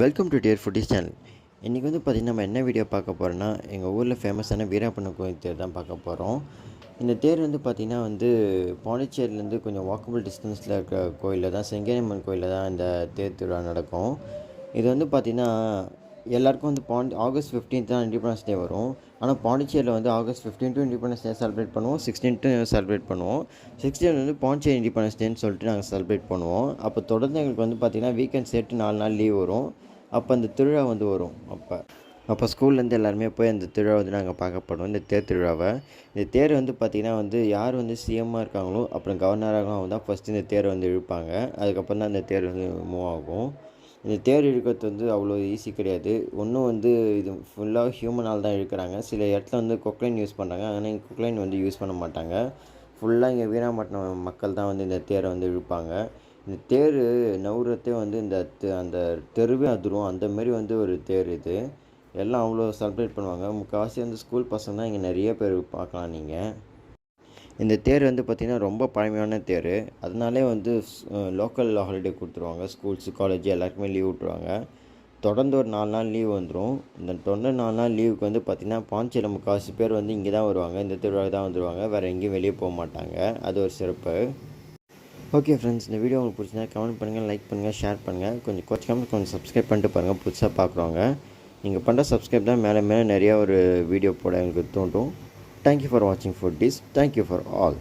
Welcome to dear foodies channel இன்றைக்கி வந்து பார்த்திங்கன்னா நம்ம என்ன வீடியோ பார்க்க போகிறோன்னா எங்கள் ஊரில் ஃபேமஸான வீராப்பண்ண கோயில் தேர் தான் பார்க்க போகிறோம் இந்த தேர் வந்து பார்த்திங்கன்னா வந்து பாண்டிச்சேரியிலேருந்து கொஞ்சம் வாக்கபிள் டிஸ்டன்ஸில் இருக்கிற கோயிலில் தான் செங்கேரியம்மன் கோயிலில் தான் இந்த தேர் திருவிழா நடக்கும். இது வந்து பார்த்திங்கன்னா எல்லாருக்கும் வந்து பாண்டி ஆகஸ்ட் 15th தான் இண்டிபெண்டன்ஸ் டே வரும். ஆனால் பாண்டிச்சேரியில் வந்து August 15 to Independence Day celebrate பண்ணுவோம். 16th செலிப்ரேட் பண்ணுவோம். 16 வந்து பாண்டிச்சேரி இண்டிபெண்டன்ஸ் டேன்னு சொல்லிட்டு நாங்கள் செலிப்ரேட் பண்ணுவோம். அப்போ தொடர்ந்து எங்களுக்கு வந்து பார்த்திங்கன்னா வீக்கெண்ட் சேர்த்து நாலு நாள் லீவ் வரும். அப்போ அந்த திருவிழா வந்து வரும். அப்போ அப்போ ஸ்கூல்லேருந்து எல்லாருமே போய் அந்த திருவிழா வந்து நாங்கள் பார்க்கப்படுவோம் இந்த தேர் திருவிழாவை. இந்த தேர் வந்து பார்த்திங்கன்னா வந்து யார் வந்து சிஎம்மாக இருக்காங்களோ அப்புறம் கவர்னராகவும் அவங்க தான் ஃபஸ்ட்டு இந்த தேர் வந்து இழுப்பாங்க. அதுக்கப்புறம் தான் அந்த தேர் வந்து மூவ் ஆகும். இந்த தேர் இழுக்கிறது வந்து அவ்வளோ ஈஸி கிடையாது. ஒன்றும் வந்து இது ஃபுல்லாக ஹியூமனால் தான் இழுக்கிறாங்க சில இடத்துல வந்து கொக்லைன் யூஸ் பண்ணுறாங்க ஆனால் இங்கே கொக்லைன் வந்து யூஸ் பண்ண மாட்டாங்க. ஃபுல்லாக இங்கே வீராம்பட்டினம் மக்கள் தான் வந்து இந்த தேரை வந்து இழுப்பாங்க. இந்த தேர் நவுறத்தே வந்து இந்த அந்த தெருவே அதிரும். அந்தமாரி வந்து ஒரு தேர் இது. எல்லாம் அவ்வளோ செலிப்ரேட் பண்ணுவாங்க. முக்கால்வாசி வந்து ஸ்கூல் பசங்க தான் இங்கே நிறைய பேர் பார்க்கலாம் நீங்கள் இந்த தேர் வந்து பார்த்திங்கன்னா ரொம்ப பழமையான தேர். அதனாலே வந்து லோக்கல் ஹாலிடே கொடுத்துருவாங்க. ஸ்கூல்ஸு காலேஜ் எல்லாருக்குமே லீவ் விட்ருவாங்க தொடர்ந்து ஒரு நாலு நாள் லீவ் வந்துடும் இந்த தொடர்ந்து நாலு நாள் லீவுக்கு வந்து பார்த்திங்கன்னா பாஞ்சியில் முக்கால்வாசி பேர் வந்து இங்கே தான் வருவாங்க. இந்த திருவிழா தான் வந்துடுவாங்க வேறு எங்கேயும் வெளியே போக மாட்டாங்க. அது ஒரு சிறப்பு. ஓகே ஃப்ரெண்ட்ஸ் இந்த வீடியோ உங்களுக்கு பிடிச்சிருந்தா கமெண்ட் பண்ணுங்கள் லைக் பண்ணுங்கள் ஷேர் பண்ணுங்கள் கொஞ்சம் கொஞ்சம் கொஞ்சம் சப்ஸ்கிரைப் பண்ணிட்டு பாருங்கள் புதுசாக பார்க்குறவங்க. நீங்கள் பண்ணுற சப்ஸ்கிரைப் தான் மேலே மேலே நிறையா ஒரு வீடியோ போட Thank you for watching for this. Thank you for all.